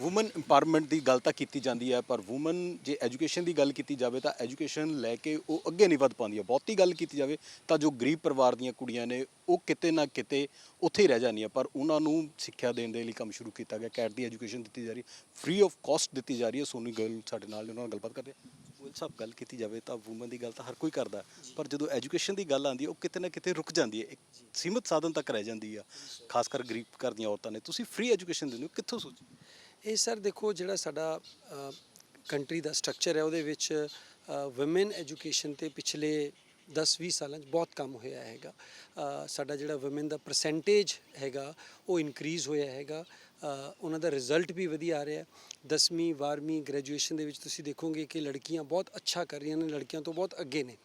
Woman empowerment ਦੀ ਗੱਲ ਤਾਂ ਕੀਤੀ ਜਾਂਦੀ ਹੈ ਪਰ ਔਮਨ ਜੇ ਐਜੂਕੇਸ਼ਨ ਦੀ ਗੱਲ ਕੀਤੀ ਜਾਵੇ ਤਾਂ ਐਜੂਕੇਸ਼ਨ ਲੈ ਕੇ ਉਹ ਅੱਗੇ ਨਹੀਂ ਵੱਧ ਪਾਉਂਦੀਆਂ ਬਹੁਤੀ ਗੱਲ ਕੀਤੀ ਜਾਵੇ ਤਾਂ ਜੋ ਗਰੀਬ ਪਰਿਵਾਰ ਦੀਆਂ ਕੁੜੀਆਂ ਨੇ ਉਹ ਕਿਤੇ ਨਾ ਕਿਤੇ ਉੱਥੇ ਹੀ ਰਹਿ ਜਾਂਦੀਆਂ। ਪਰ ਉਹਨਾਂ ਨੂੰ ਸਿੱਖਿਆ ਦੇਣ ਦੇ ਲਈ ਕੰਮ ਸ਼ੁਰੂ ਕੀਤਾ ਗਿਆ। ਕੈਟ ਦੀ ਐਜੂਕੇਸ਼ਨ ਦਿੱਤੀ ਜਾ ਰਹੀ ਹੈ। ਫ੍ਰੀ ਆਫ ਕਾਸਟ ਦਿੱਤੀ ਜਾ ਰਹੀ ਹੈ। ਸੋਨੀ ਗੱਲ ਸਾਡੇ ਨਾਲ ਨੇ, ਉਹਨਾਂ ਨਾਲ ਗੱਲਬਾਤ ਕਰਦੇ ਹਾਂ। ਉਹ ਸਭ ਗੱਲ ਕੀਤੀ ਜਾਵੇ ਤਾਂ ਔਮਨ ਦੀ ਗੱਲ ਤਾਂ ਹਰ ਕੋਈ ਕਰਦਾ। ਪਰ ਜਦੋਂ ਐਜੂਕੇਸ਼ਨ ਦੀ ਗੱਲ ਆਉਂਦੀ ਹੈ ਉਹ ਕਿਤੇ ਨਾ ਕਿਤੇ ਰੁਕ ਜਾਂਦੀ ਹੈ। ਇੱਕ ਸੀਮਿਤ ਸਾਧਨ ਤੱਕ ਰਹਿ ਜਾਂਦੀ ਆ। ਖਾਸ ਕਰ ਗਰੀਬ ਘਰ ਦੀਆਂ ਔਰਤਾਂ ਨੇ। ਤੁਸੀਂ ਫ੍ਰੀ ਐਜੂਕੇਸ਼ਨ ਦਿੰਦੇ ਹੋ। ਕਿੱਥੋਂ ਸੋਚੀ ਇਹ ਸਰ ਦੇਖੋ ਜਿਹੜਾ ਸਾਡਾ ਕੰਟਰੀ ਦਾ ਸਟਰਕਚਰ ਹੈ ਉਹਦੇ ਵਿੱਚ ਔਮਨ ਐਜੂਕੇਸ਼ਨ ਤੇ ਪਿਛਲੇ 10-20 ਸਾਲਾਂ 'ਚ ਬਹੁਤ ਕੰਮ ਹੋਇਆ ਹੈਗਾ। ਸਾਡਾ ਜਿਹੜਾ ਔਮਨ ਦਾ ਪਰਸੈਂਟੇਜ ਹੈਗਾ ਉਹ ਇਨਕਰੀਜ਼ ਹੋਇਆ ਹੈਗਾ। ਉਹਨਾਂ ਦਾ ਰਿਜ਼ਲਟ ਵੀ ਵਧੀਆ ਆ ਰਿਹਾ। ਹੈ 10ਵੀਂ 12ਵੀਂ ਗ੍ਰੈਜੂਏਸ਼ਨ ਦੇ ਵਿੱਚ ਤੁਸੀਂ ਦੇਖੋਗੇ ਕਿ ਲੜਕੀਆਂ ਬਹੁਤ ਅੱਛਾ ਕਰ ਰਹੀਆਂ ਨੇ, ਲੜਕੀਆਂ ਤੋਂ ਬਹੁਤ ਅੱਗੇ ਨੇ।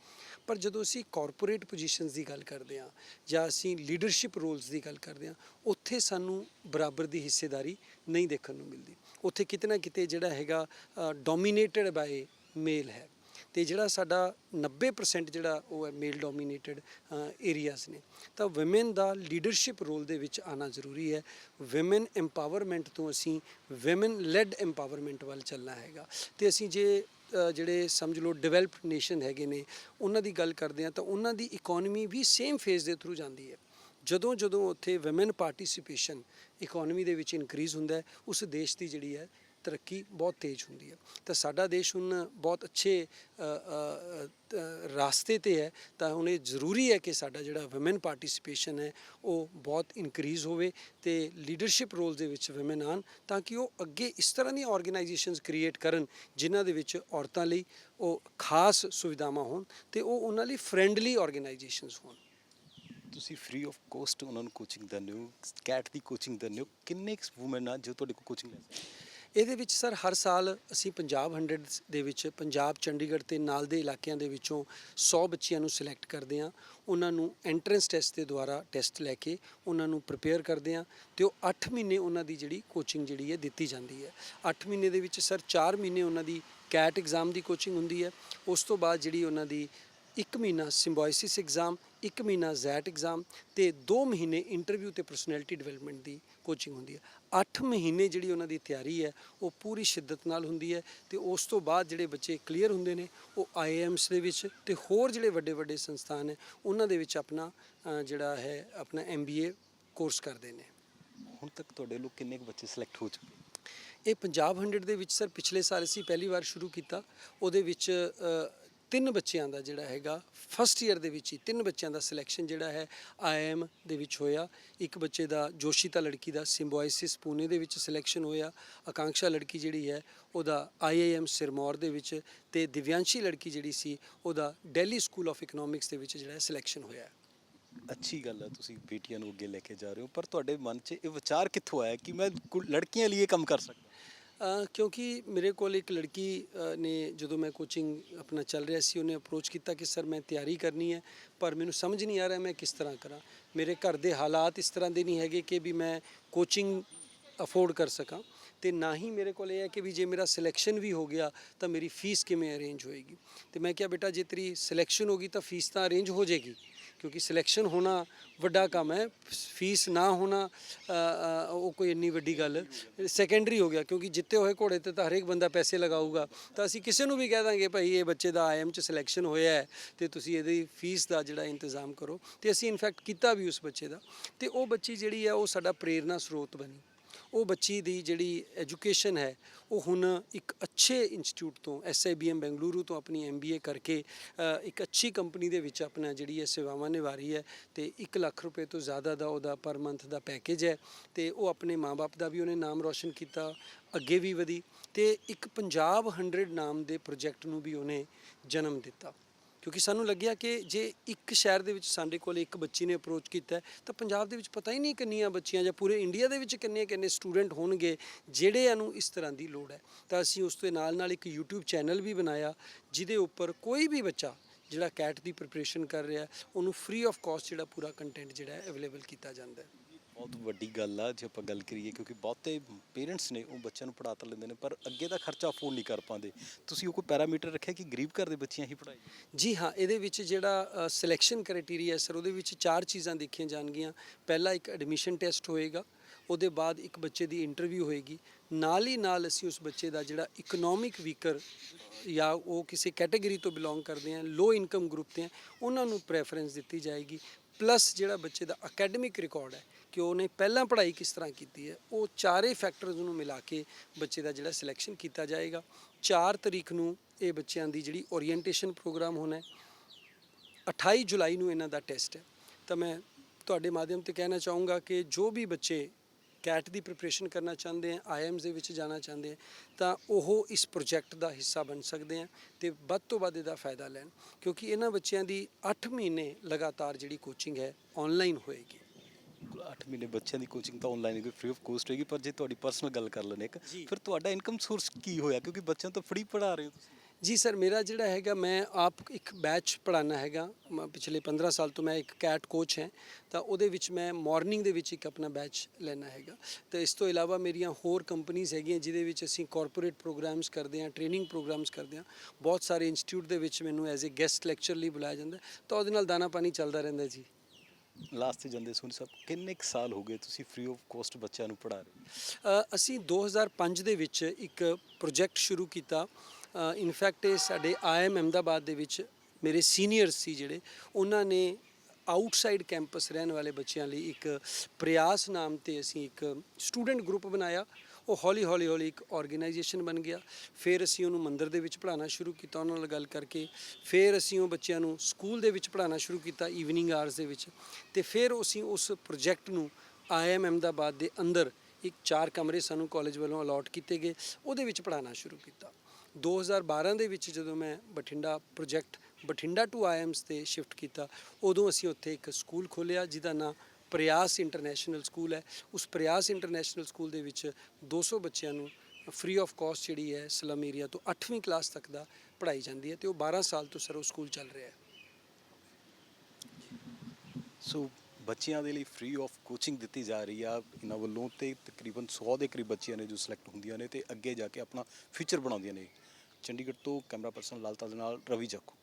ਪਰ ਜਦੋਂ ਅਸੀਂ ਕਾਰਪੋਰੇਟ ਪੋਜੀਸ਼ਨਸ ਦੀ ਗੱਲ ਕਰਦੇ ਹਾਂ ਜਾਂ ਅਸੀਂ ਲੀਡਰਸ਼ਿਪ ਰੋਲਸ ਦੀ ਗੱਲ ਕਰਦੇ ਹਾਂ, ਉੱਥੇ ਸਾਨੂੰ ਬਰਾਬਰ ਦੀ ਹਿੱਸੇਦਾਰੀ ਨਹੀਂ ਦੇਖਣ ਨੂੰ ਮਿਲਦੀ। ਉੱਥੇ ਕਿਤੇ ਨਾ ਕਿਤੇ ਜਿਹੜਾ ਹੈਗਾ ਡੋਮੀਨੇਟਡ ਬਾਈ ਮੇਲ ਹੈ। ਤੇ ਜਿਹੜਾ ਸਾਡਾ 90% ਜਿਹੜਾ ਉਹ ਹੈ ਮੇਲ ਡੋਮੀਨੇਟਡ ਏਰੀਆਜ਼ ਨੇ। ਤਾਂ ਔਮਨ ਦਾ ਲੀਡਰਸ਼ਿਪ ਰੋਲ ਦੇ ਵਿੱਚ ਆਣਾ ਜ਼ਰੂਰੀ ਹੈ। ਔਮਨ ਐਮਪਾਵਰਮੈਂਟ ਤੋਂ ਅਸੀਂ ਔਮਨ ਲੈਡ ਐਮਪਾਵਰਮੈਂਟ ਵੱਲ ਚੱਲਣਾ ਹੈਗਾ। ਤੇ ਅਸੀਂ ਜੇ ਜਿਹੜੇ ਸਮਝ ਲਓ ਡਿਵੈਲਪਡ ਨੇਸ਼ਨ ਹੈਗੇ ਨੇ, ਉਹਨਾਂ ਦੀ ਗੱਲ ਕਰਦੇ ਆ ਤਾਂ ਉਹਨਾਂ ਦੀ ਇਕਨੋਮੀ ਵੀ ਸੇਮ ਫੇਜ਼ ਦੇ ਥਰੂ ਜਾਂਦੀ ਹੈ। ਜਦੋਂ ਜਦੋਂ ਉੱਥੇ ਔਮਨ ਪਾਰਟਿਸਿਪੇਸ਼ਨ ਇਕਨੋਮੀ ਦੇ ਵਿੱਚ ਇਨਕਰੀਜ਼ ਹੁੰਦਾ ਹੈ, ਉਸ ਦੇਸ਼ ਦੀ ਜਿਹੜੀ ਹੈ ਤਰੱਕੀ ਬਹੁਤ ਤੇਜ਼ ਹੁੰਦੀ ਹੈ। ਤਾਂ ਸਾਡਾ ਦੇਸ਼ ਹੁਣ ਬਹੁਤ ਅੱਛੇ ਅ, ਰਾਸਤੇ ਤੇ ਹੈ। ਤਾਂ ਹੁਣ ਇਹ ਜ਼ਰੂਰੀ ਹੈ ਕਿ ਸਾਡਾ ਜਿਹੜਾ ਔਮਨ ਪਾਰਟਿਸਿਪੇਸ਼ਨ ਹੈ ਉਹ ਬਹੁਤ ਇਨਕਰੀਜ਼ ਹੋਵੇ ਤੇ ਲੀਡਰਸ਼ਿਪ ਰੋਲ ਦੇ ਵਿੱਚ ਔਮਨ ਆਣ ਤਾਂ ਕਿ ਉਹ ਅੱਗੇ ਇਸ ਤਰ੍ਹਾਂ ਦੀਆਂ ਆਰਗੇਨਾਈਜੇਸ਼ਨਸ ਕ੍ਰੀਏਟ ਕਰਨ ਜਿਨ੍ਹਾਂ ਦੇ ਵਿੱਚ ਔਰਤਾਂ ਲਈ ਉਹ ਖਾਸ ਸੁਵਿਧਾਵਾਂ ਹੋਣ ਤੇ ਉਹ ਉਹਨਾਂ ਲਈ ਫ੍ਰੈਂਡਲੀ ਆਰਗੇਨਾਈਜੇਸ਼ਨਸ ਹੋਣ। ਤੁਸੀਂ ਫ੍ਰੀ ਆਫ ਕੋਸਟ ਉਹਨਾਂ ਨੂੰ ਕੋਚਿੰਗ ਦਿੰਦੇ ਹੋ ਕੈਟ ਦੀ ਕੋਚਿੰਗ ਦਿੰਦੇ ਹੋ। ਕਿੰਨੇ ਵੂਮਨ ਆ ਜੋ ਤੁਹਾਡੇ ਕੋਲ ਕੋਚਿੰਗ ਲੈ ਸਕਦੇ? ਇਹਦੇ ਵਿੱਚ ਸਰ ਹਰ ਸਾਲ ਅਸੀਂ ਪੰਜਾਬ 100 ਦੇ ਵਿੱਚ, ਪੰਜਾਬ, ਚੰਡੀਗੜ੍ਹ ਤੇ ਨਾਲ ਦੇ ਇਲਾਕਿਆਂ ਦੇ ਵਿੱਚੋਂ 100 ਬੱਚਿਆਂ ਨੂੰ ਸਿਲੈਕਟ ਕਰਦੇ ਹਾਂ। ਉਹਨਾਂ ਨੂੰ ਐਂਟਰੈਂਸ ਟੈਸਟ ਦੇ ਦੁਆਰਾ ਟੈਸਟ ਲੈ ਕੇ ਉਹਨਾਂ ਨੂੰ ਪ੍ਰਿਪੇਅਰ ਕਰਦੇ ਹਾਂ ਤੇ ਉਹ 8 ਮਹੀਨੇ ਉਹਨਾਂ ਦੀ ਜਿਹੜੀ ਕੋਚਿੰਗ ਜਿਹੜੀ ਹੈ ਦਿੱਤੀ ਜਾਂਦੀ ਹੈ। 8 ਮਹੀਨੇ ਦੇ ਵਿੱਚ ਸਰ 4 ਮਹੀਨੇ ਉਹਨਾਂ ਦੀ ਕੈਟ ਐਗਜ਼ਾਮ ਦੀ ਕੋਚਿੰਗ ਹੁੰਦੀ ਹੈ। ਉਸ ਤੋਂ ਬਾਅਦ ਜਿਹੜੀ ਉਹਨਾਂ ਦੀ ਇੱਕ ਮਹੀਨਾ ਸਿੰਬੋਇਸਿਸ ਐਗਜ਼ਾਮ ਇੱਕ ਮਹੀਨਾ ਜ਼ੈਟ ਐਗਜ਼ਾਮ ਤੇ 2 ਮਹੀਨੇ ਇੰਟਰਵਿਊ ਤੇ ਪਰਸਨੈਲਿਟੀ ਡਿਵੈਲਪਮੈਂਟ ਦੀ ਕੋਚਿੰਗ ਹੁੰਦੀ ਹੈ। 8 ਮਹੀਨੇ ਜਿਹੜੀ ਉਹਨਾਂ ਦੀ ਤਿਆਰੀ ਹੈ ਉਹ ਪੂਰੀ ਸ਼ਿੱਦਤ ਨਾਲ ਹੁੰਦੀ ਹੈ ਤੇ ਉਸ ਤੋਂ ਬਾਅਦ ਜਿਹੜੇ ਬੱਚੇ ਕਲੀਅਰ ਹੁੰਦੇ ਨੇ ਉਹ ਆਈਐਮਸ ਦੇ ਵਿੱਚ ਤੇ ਹੋਰ ਜਿਹੜੇ ਵੱਡੇ ਵੱਡੇ ਸੰਸਥਾਨ ਹੈ ਉਹਨਾਂ ਦੇ ਵਿੱਚ ਆਪਣਾ ਜਿਹੜਾ ਹੈ ਆਪਣਾ ਐਮਬੀਏ ਕੋਰਸ ਕਰਦੇ ਨੇ। ਹੁਣ ਤੱਕ ਤੁਹਾਡੇ ਲੋਕ ਕਿੰਨੇ ਕੁ ਬੱਚੇ ਸਿਲੈਕਟ ਹੋ ਚੁੱਕੇ? ਇਹ ਪੰਜਾਬ 100 ਦੇ ਵਿੱਚ ਸਰ ਪਿਛਲੇ ਸਾਲ ਅਸੀਂ ਪਹਿਲੀ ਵਾਰ ਸ਼ੁਰੂ ਕੀਤਾ ਉਹਦੇ ਵਿੱਚ ਤਿੰਨ ਬੱਚਿਆਂ ਦਾ ਜਿਹੜਾ ਹੈਗਾ ਫਸਟ ਈਅਰ ਦੇ ਵਿੱਚ ਹੀ ਤਿੰਨ ਬੱਚਿਆਂ ਦਾ ਸਿਲੈਕਸ਼ਨ ਜਿਹੜਾ ਹੈ ਆਈਐਮ ਦੇ ਵਿੱਚ ਹੋਇਆ। ਇੱਕ ਬੱਚੇ ਦਾ ਜੋਸ਼ੀਤਾ ਲੜਕੀ ਦਾ ਸਿੰਬੋਇਸਿਸ ਪੂਨੇ ਦੇ ਵਿੱਚ ਸਿਲੈਕਸ਼ਨ ਹੋਇਆ। ਆਕਾਂਸ਼ਾ ਲੜਕੀ ਜਿਹੜੀ ਹੈ, ਉਹਦਾ ਆਈਆਈਐਮ ਸਿਰਮੌਰ ਦੇ ਵਿੱਚ ਤੇ ਦਿਵਿਆਂਸ਼ੀ ਲੜਕੀ ਜਿਹੜੀ ਸੀ, ਉਹਦਾ ਦਿੱਲੀ ਸਕੂਲ ਆਫ ਇਕਨੋਮਿਕਸ ਦੇ ਵਿੱਚ ਜਿਹੜਾ ਸਿਲੈਕਸ਼ਨ ਹੋਇਆ ਅੱਛੀ ਗੱਲ ਹੈ, ਤੁਸੀਂ ਬੇਟੀਆਂ ਨੂੰ ਅੱਗੇ ਲੈ ਕੇ ਜਾ ਰਹੇ ਹੋ, ਪਰ ਤੁਹਾਡੇ ਮਨ 'ਚ ਇਹ ਵਿਚਾਰ ਕਿੱਥੋਂ ਆਇਆ ਕਿ ਮੈਂ ਕੁ- ਲੜਕੀਆਂ ਲਈ ਇਹ ਕੰਮ ਕਰ ਸਕਦਾ? ਕਿਉਂਕਿ ਮੇਰੇ ਕੋਲ ਇੱਕ ਲੜਕੀ ਨੇ ਜਦੋਂ ਮੈਂ ਕੋਚਿੰਗ ਆਪਣਾ ਚੱਲ ਰਿਹਾ ਸੀ, ਉਹਨੇ ਅਪਰੋਚ ਕੀਤਾ ਕਿ ਸਰ ਮੈਂ ਤਿਆਰੀ ਕਰਨੀ ਹੈ, ਪਰ ਮੈਨੂੰ ਸਮਝ ਨਹੀਂ ਆ ਰਿਹਾ ਮੈਂ ਕਿਸ ਤਰ੍ਹਾਂ ਕਰਾਂ। ਮੇਰੇ ਘਰ ਦੇ ਹਾਲਾਤ ਇਸ ਤਰ੍ਹਾਂ ਦੇ ਨਹੀਂ ਹੈਗੇ ਕਿ ਵੀ ਮੈਂ ਕੋਚਿੰਗ ਅਫੋਰਡ ਕਰ ਸਕਾਂ। ਤੇ ਨਾ ਹੀ ਮੇਰੇ ਕੋਲ ਇਹ ਹੈ ਕਿ ਵੀ ਜੇ ਮੇਰਾ ਸਿਲੈਕਸ਼ਨ ਵੀ ਹੋ ਗਿਆ, ਤਾਂ ਮੇਰੀ ਫੀਸ ਕਿਵੇਂ ਅਰੇਂਜ ਹੋਏਗੀ? ਤੇ ਮੈਂ ਕਿਹਾ, ਬੇਟਾ, ਜੇ ਤੇਰੀ ਸਿਲੈਕਸ਼ਨ ਹੋ ਗਈ, ਤਾਂ ਫੀਸ ਤਾਂ ਅਰੇਂਜ ਹੋ ਜਾਏਗੀ। ਕਿਉਂਕਿ ਸਿਲੈਕਸ਼ਨ ਹੋਣਾ ਵੱਡਾ ਕੰਮ ਹੈ ਫੀਸ ਨਾ ਹੋਣਾ ਉਹ ਕੋਈ ਇੰਨੀ ਵੱਡੀ ਗੱਲ। ਸੈਕੰਡਰੀ ਹੋ ਗਿਆ, ਕਿਉਂਕਿ ਜਿੱਤੇ ਹੋਏ ਘੋੜੇ ਤੇ ਤਾਂ ਹਰੇਕ ਬੰਦਾ ਪੈਸੇ ਲਗਾਊਗਾ। ਤਾਂ ਅਸੀਂ ਕਿਸੇ ਨੂੰ ਵੀ ਕਹਿ ਦਾਂਗੇ, ਭਾਈ, ਇਹ ਬੱਚੇ ਦਾ ਆਈਐਮ ਚ ਸਿਲੈਕਸ਼ਨ ਹੋਇਆ ਹੈ, ਤੇ ਤੁਸੀਂ ਇਹਦੀ ਫੀਸ ਦਾ ਜਿਹੜਾ ਇੰਤਜ਼ਾਮ ਕਰੋ। ਤੇ ਅਸੀਂ ਇਨਫੈਕਟ ਕੀਤਾ ਵੀ ਉਸ ਬੱਚੇ ਦਾ। ਤੇ ਉਹ ਬੱਚੀ ਜਿਹੜੀ ਹੈ, ਉਹ ਸਾਡਾ ਪ੍ਰੇਰਨਾ ਸਰੋਤ ਬਣੀ। ਉਹ ਬੱਚੀ ਦੀ ਜਿਹੜੀ ਐਜੂਕੇਸ਼ਨ ਹੈ, ਉਹ ਹੁਣ ਇੱਕ ਅੱਛੇ ਇੰਸਟੀਚਿਊਟ ਤੋਂ ਐਸਆਈਬੀਐਮ ਬੈਂਗਲੁਰੂ ਤੋਂ ਆਪਣੀ ਐਮਬੀਏ ਕਰਕੇ ਇੱਕ ਅੱਛੀ ਕੰਪਨੀ ਦੇ ਵਿੱਚ ਆਪਣਾ ਜਿਹੜੀ ਹੈ ਸੇਵਾਵਾਂ ਨਿਭਾ ਰਹੀ ਹੈ ਤੇ 1 ਲੱਖ ਰੁਪਏ ਤੋਂ ਜ਼ਿਆਦਾ ਦਾ ਉਹਦਾ ਪਰ ਮੰਥ ਦਾ ਪੈਕੇਜ ਹੈ ਤੇ ਉਹ ਆਪਣੇ ਮਾਪੇ ਦਾ ਵੀ ਉਹਨੇ ਨਾਮ ਰੋਸ਼ਨ ਕੀਤਾ, ਅੱਗੇ ਵੀ ਵਧੀ ਤੇ ਇੱਕ ਪੰਜਾਬ 100 ਨਾਮ ਦੇ ਪ੍ਰੋਜੈਕਟ ਨੂੰ ਵੀ ਉਹਨੇ ਜਨਮ ਦਿੱਤਾ। ਕਿਉਂਕਿ ਸਾਨੂੰ ਲੱਗਿਆ ਕਿ ਜੇ ਇੱਕ ਸ਼ਹਿਰ ਦੇ ਵਿੱਚ ਸਾਡੇ ਕੋਲ ਇੱਕ ਬੱਚੀ ਨੇ ਅਪਰੋਚ ਕੀਤਾ ਤਾਂ ਪੰਜਾਬ ਦੇ ਵਿੱਚ ਪਤਾ ਹੀ ਨਹੀਂ ਕਿੰਨੀਆਂ ਬੱਚੀਆਂ ਜਾਂ ਪੂਰੇ ਇੰਡੀਆ ਦੇ ਵਿੱਚ ਕਿੰਨੇ ਕਿੰਨੇ ਸਟੂਡੈਂਟ ਹੋਣਗੇ ਜਿਹੜਿਆਂ ਨੂੰ ਇਸ ਤਰ੍ਹਾਂ ਦੀ ਲੋੜ ਹੈ। ਤਾਂ ਅਸੀਂ ਉਸ ਦੇ ਨਾਲ ਨਾਲ ਇੱਕ YouTube ਚੈਨਲ ਵੀ ਬਣਾਇਆ, ਜਿਹਦੇ ਉੱਪਰ ਕੋਈ ਵੀ ਬੱਚਾ ਜਿਹੜਾ ਕੈਟ ਦੀ ਪ੍ਰਿਪਰੇਸ਼ਨ ਕਰ ਰਿਹਾ ਉਹਨੂੰ ਫ੍ਰੀ ਆਫ ਕਾਸਟ ਜਿਹੜਾ ਪੂਰਾ ਕੰਟੈਂਟ ਜਿਹੜਾ ਹੈ ਅਵੇਲੇਬਲ ਕੀਤਾ ਜਾਂਦਾ ਹੈ। ਬਹੁਤ ਵੱਡੀ ਗੱਲ ਆ, ਜੇ ਆਪਾਂ ਗੱਲ ਕਰੀਏ, ਕਿਉਂਕਿ ਬਹੁਤੇ ਪੇਰੈਂਟਸ ਨੇ ਉਹ ਬੱਚਿਆਂ ਨੂੰ ਪੜ੍ਹਾ ਤਾਂ ਲੈਂਦੇ ਨੇ, ਪਰ ਅੱਗੇ ਦਾ ਖਰਚਾ ਅਫੋਰਡ ਨਹੀਂ ਕਰ ਪਾਉਂਦੇ। ਤੁਸੀਂ ਉਹ ਕੋਈ ਪੈਰਾਮੀਟਰ ਰੱਖਿਆ ਕਿ ਗਰੀਬ ਘਰ ਦੇ ਬੱਚੀਆਂ ਹੀ ਪੜ੍ਹਾਈ? ਜੀ ਹਾਂ, ਇਹਦੇ ਵਿੱਚ ਜਿਹੜਾ ਸਿਲੈਕਸ਼ਨ ਕ੍ਰਾਈਟੇਰੀਆ ਸਰ ਉਹਦੇ ਵਿੱਚ ਚਾਰ ਚੀਜ਼ਾਂ ਦੇਖੀਆਂ ਜਾਣਗੀਆਂ। ਪਹਿਲਾ ਇੱਕ ਐਡਮਿਸ਼ਨ ਟੈਸਟ ਹੋਏਗਾ, ਉਹਦੇ ਬਾਅਦ ਇੱਕ ਬੱਚੇ ਦੀ ਇੰਟਰਵਿਊ ਹੋਏਗੀ। ਨਾਲ ਹੀ ਨਾਲ ਅਸੀਂ ਉਸ ਬੱਚੇ ਦਾ ਜਿਹੜਾ ਇਕਨੋਮਿਕ ਵੀਕਰ ਜਾਂ ਉਹ ਕਿਸੇ ਕੈਟਾਗਰੀ ਤੋਂ ਬਿਲੋਂਗ ਕਰਦੇ ਆ ਲੋ ਇਨਕਮ ਗਰੁੱਪ ਤੇ ਆ, ਉਹਨਾਂ ਨੂੰ ਪ੍ਰੈਫਰੈਂਸ ਦਿੱਤੀ ਜਾਏਗੀ। ਪਲੱਸ ਜਿਹੜਾ ਬੱਚੇ ਦਾ ਅਕੈਡਮਿਕ ਰਿਕਾਰਡ ਹੈ ਕਿ ਉਹਨੇ ਪਹਿਲਾਂ ਪੜ੍ਹਾਈ ਕਿਸ ਤਰ੍ਹਾਂ ਕੀਤੀ ਹੈ, ਉਹ ਚਾਰੇ ਫੈਕਟਰਸ ਨੂੰ ਮਿਲਾ ਕੇ ਬੱਚੇ ਦਾ ਜਿਹੜਾ ਸਿਲੈਕਸ਼ਨ ਕੀਤਾ ਜਾਏਗਾ। 4 ਤਰੀਕ ਨੂੰ ਇਹ ਬੱਚਿਆਂ ਦੀ ਜਿਹੜੀ ਓਰੀਐਂਟੇਸ਼ਨ ਪ੍ਰੋਗਰਾਮ ਹੋਣਾ ਹੈ। 28 ਜੁਲਾਈ ਨੂੰ ਇਹਨਾਂ ਦਾ ਟੈਸਟ ਹੈ। ਤਾਂ ਮੈਂ ਤੁਹਾਡੇ ਮਾਧਿਅਮ ਤੇ ਕਹਿਣਾ ਚਾਹੂੰਗਾ ਕਿ ਜੋ ਵੀ ਬੱਚੇ ਕੈਟ ਦੀ ਪ੍ਰਿਪਰੇਸ਼ਨ ਕਰਨਾ ਚਾਹੁੰਦੇ ਆ ਆਈਐਮਸ ਦੇ ਵਿੱਚ ਜਾਣਾ ਚਾਹੁੰਦੇ ਆ ਤਾਂ ਉਹ ਇਸ ਪ੍ਰੋਜੈਕਟ ਦਾ ਹਿੱਸਾ ਬਣ ਸਕਦੇ ਆ ਤੇ ਵੱਧ ਤੋਂ ਵੱਧ ਇਹਦਾ ਫਾਇਦਾ ਲੈਣ ਕਿਉਂਕਿ ਇਹਨਾਂ ਬੱਚਿਆਂ ਦੀ 8 ਮਹੀਨੇ ਲਗਾਤਾਰ ਜਿਹੜੀ ਕੋਚਿੰਗ ਹੈ ਆਨਲਾਈਨ ਹੋਏਗੀ। 8 ਮਹੀਨੇ ਬੱਚਿਆਂ ਦੀ ਕੋਚਿੰਗ ਤਾਂ ਆਨਲਾਈਨ ਕੋਈ ਫ੍ਰੀ ਆਫ ਕੋਸਟ ਹੋਏਗੀ ਪਰ ਜੇ ਤੁਹਾਡੀ ਪਰਸਨਲ ਗੱਲ ਕਰ ਲੈਣੇ ਇੱਕ। ਫਿਰ ਤੁਹਾਡਾ ਇਨਕਮ ਸੋਰਸ ਕੀ ਹੋਇਆ? ਕਿਉਂਕਿ ਬੱਚਿਆਂ ਤੋਂ ਫ੍ਰੀ ਪੜ੍ਹਾ ਰਹੇ ਹੋ ਤੁਸੀਂ। ਜੀ ਸਰ ਮੇਰਾ ਜਿਹੜਾ ਹੈਗਾ ਮੈਂ ਆਪ ਇੱਕ ਬੈਚ ਪੜਾਉਣਾ ਹੈਗਾ। ਮ- ਪਿਛਲੇ 15 ਸਾਲ ਤੋਂ ਮੈਂ ਇੱਕ ਕੈਟ ਕੋਚ ਹਾਂ। ਤਾਂ ਉਹਦੇ ਵਿੱਚ ਮੈਂ ਮਾਰਨਿੰਗ ਦੇ ਵਿੱਚ ਇੱਕ ਆਪਣਾ ਬੈਚ ਲੈਣਾ ਹੈਗਾ। ਤੇ ਇਸ ਤੋਂ ਇਲਾਵਾ ਮੇਰੀਆਂ ਹੋਰ ਕੰਪਨੀਆਂ ਹੈਗੀਆਂ ਜਿਹਦੇ ਵਿੱਚ ਅਸੀਂ ਕਾਰਪੋਰੇਟ ਪ੍ਰੋਗਰਾਮਸ ਕਰਦੇ ਹਾਂ ਟ੍ਰੇਨਿੰਗ ਪ੍ਰੋਗਰਾਮਸ ਕਰਦੇ ਹਾਂ। ਬਹੁਤ ਸਾਰੇ ਇੰਸਟੀਚਿਊਟ ਦੇ ਵਿੱਚ ਮੈਨੂੰ ਐਜ਼ ਅ ਗੈਸਟ ਲੈਕਚਰ ਲਈ ਬੁਲਾਇਆ ਜਾਂਦਾ। ਤਾਂ ਉਹਦੇ ਨਾਲ ਦਾਣਾ ਪਾਣੀ ਚੱਲਦਾ ਰਹਿੰਦਾ ਜੀ। ਲਾਸਟ ਤੇ ਜਾਂਦੇ ਸੁਣ ਸਾਹਿਬ ਕਿੰਨੇ ਕੁ ਸਾਲ ਹੋ ਗਏ ਤੁਸੀਂ ਫ੍ਰੀ ਆਫ ਕੋਸਟ ਬੱਚਿਆਂ ਨੂੰ ਪੜ੍ਹਾ ਰਹੇ? ਅਸੀਂ 2005 ਦੇ ਵਿੱਚ ਇੱਕ ਪ੍ਰੋਜੈਕਟ ਸ਼ੁਰੂ ਕੀਤਾ। ਇਨਫੈਕਟ ਇਹ ਸਾਡੇ ਆਈਐਮ ਅਹਿਮਦਾਬਾਦ ਦੇ ਵਿੱਚ ਮੇਰੇ ਸੀਨੀਅਰਸ ਸੀ ਜਿਹੜੇ, ਉਹਨਾਂ ਨੇ ਆਊਟਸਾਈਡ ਕੈਂਪਸ ਰਹਿਣ ਵਾਲੇ ਬੱਚਿਆਂ ਲਈ ਇੱਕ ਪ੍ਰਯਾਸ ਨਾਮ ਤੇ ਅਸੀਂ ਇੱਕ ਸਟੂਡੈਂਟ ਗਰੁੱਪ ਬਣਾਇਆ। ਉਹ ਹੌਲੀ ਹੌਲੀ ਹੌਲੀ ਇੱਕ ਆਰਗੇਨਾਈਜੇਸ਼ਨ ਬਣ ਗਿਆ। ਫਿਰ ਅਸੀਂ ਉਹਨੂੰ ਮੰਦਿਰ ਦੇ ਵਿੱਚ ਪੜ੍ਹਾਉਣਾ ਸ਼ੁਰੂ ਕੀਤਾ, ਉਹਨਾਂ ਨਾਲ ਗੱਲ ਕਰਕੇ। ਫਿਰ ਅਸੀਂ ਉਹ ਬੱਚਿਆਂ ਨੂੰ ਸਕੂਲ ਦੇ ਵਿੱਚ ਪੜ੍ਹਾਉਣਾ ਸ਼ੁਰੂ ਕੀਤਾ ਈਵਨਿੰਗ ਆਵਰਸ ਦੇ ਵਿੱਚ। ਤੇ ਫਿਰ ਅਸੀਂ ਉਸ ਪ੍ਰੋਜੈਕਟ ਨੂੰ ਆਈਐਮ ਅਹਿਮਦਾਬਾਦ ਦੇ ਅੰਦਰ ਇੱਕ ਚਾਰ ਕਮਰੇ ਸਾਨੂੰ ਕਾਲਜ ਵੱਲੋਂ ਅਲਾਟ ਕੀਤੇ ਗਏ। ਉਹਦੇ ਵਿੱਚ ਪੜ੍ਹਾਉਣਾ ਸ਼ੁਰੂ ਕੀਤਾ। 2012 ਦੇ ਵਿੱਚ ਜਦੋਂ ਮੈਂ Bathinda project Bathinda to AIIMS ਤੇ ਸ਼ਿਫਟ ਕੀਤਾ, ਉਦੋਂ ਅਸੀਂ ਉੱਥੇ ਇੱਕ ਸਕੂਲ ਖੋਲ੍ਹਿਆ ਜਿਹਦਾ ਨਾਮ ਪ੍ਰਯਾਸ ਇੰਟਰਨੈਸ਼ਨਲ ਸਕੂਲ ਹੈ। ਉਸ ਪ੍ਰਯਾਸ ਇੰਟਰਨੈਸ਼ਨਲ ਸਕੂਲ ਦੇ ਵਿੱਚ 200 ਬੱਚਿਆਂ ਨੂੰ ਫ੍ਰੀ ਆਫ ਕਾਸਟ ਜਿਹੜੀ ਹੈ ਸਲਮ ਏਰੀਆ ਤੋਂ 8ਵੀਂ ਕਲਾਸ ਤੱਕ ਦਾ ਪੜ੍ਹਾਈ ਜਾਂਦੀ ਹੈ ਤੇ ਉਹ 12 ਸਾਲ ਤੋਂ ਸਰ ਉਹ ਸਕੂਲ ਚੱਲ ਰਿਹਾ ਹੈ। ਸੋ ਬੱਚਿਆਂ ਦੇ ਲਈ ਫ੍ਰੀ ਆਫ ਕੋਚਿੰਗ ਦਿੱਤੀ ਜਾ ਰਹੀ ਆ। ਇਹਨਾਂ ਵੱਲੋਂ ਤੇ ਤਕਰੀਬਨ 100 ਦੇ ਕਰੀਬ ਬੱਚੀਆਂ ਨੇ ਜੋ ਸਿਲੈਕਟ ਹੁੰਦੀਆਂ ਨੇ ਤੇ ਅੱਗੇ ਜਾ ਕੇ ਆਪਣਾ ਫਿਊਚਰ ਬਣਾਉਂਦੀਆਂ ਨੇ। ਚੰਡੀਗੜ੍ਹ ਤੋਂ ਕੈਮਰਾ ਪਰਸਨ ਲਾਲਤਾ ਦੇ ਨਾਲ ਰਵੀ ਜੱਖੂ।